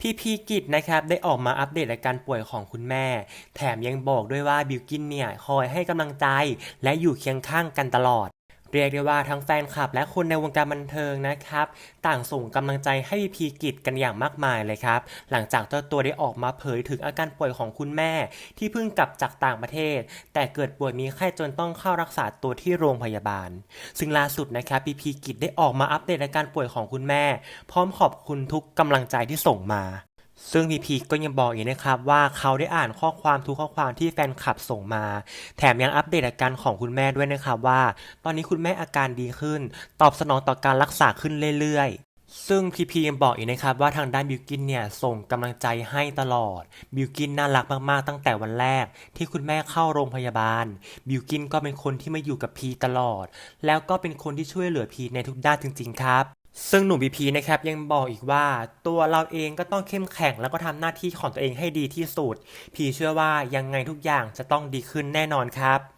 พี่พีกิจนะครับได้ออกมาอัปเดตอาการป่วยของคุณแม่ แถมยังบอกด้วยว่าบิวกินเนี่ยคอยให้กำลังใจและอยู่เคียงข้างกันตลอด เรียกได้ว่าทั้งแฟนคลับและคนในวงการบันเทิงนะครับ ต่างส่งกำลังใจให้พี่พีกิจกันอย่างมากมายเลยครับ หลังจากเจ้าตัวได้ออกมาเผยถึงอาการป่วยของคุณแม่ ที่เพิ่งกลับจากต่างประเทศ แต่เกิดป่วยมีไข้จนต้องเข้ารักษาตัวที่โรงพยาบาล ซึ่งล่าสุดนะครับพีพีกิจได้ออกมาอัปเดตอาการป่วยของคุณแม่ พร้อมขอบคุณทุกกำลังใจที่ส่งมา ซึ่งพีพีก็ยังบอกอีกนะครับว่าเขาได้อ่านข้อความทุกข้อความที่แฟนคลับส่งมา แถมยังอัปเดตอาการของคุณแม่ด้วยนะครับว่า ตอนนี้คุณแม่อาการดีขึ้น ตอบสนองต่อการรักษาขึ้นเรื่อยๆ ซึ่งพีพียังบอกอีกนะครับว่าทางด้านบิวกินเนี่ยส่งกำลังใจให้ตลอด บิวกินน่ารักมากๆ ตั้งแต่วันแรก ที่คุณแม่เข้าโรงพยาบาล บิวกินก็เป็นคนที่มาอยู่กับพีตลอด แล้วก็เป็นคนที่ช่วยเหลือพีในทุกด้านจริงๆครับ ซึ่งหนุ่มพีพีนะครับยังบอกอีกว่าตัวเราเองก็ต้องเข้มแข็งแล้วก็ทำหน้าที่ของตัวเองให้ดีที่สุด พีเชื่อว่ายังไงทุกอย่างจะต้องดีขึ้นแน่นอนครับ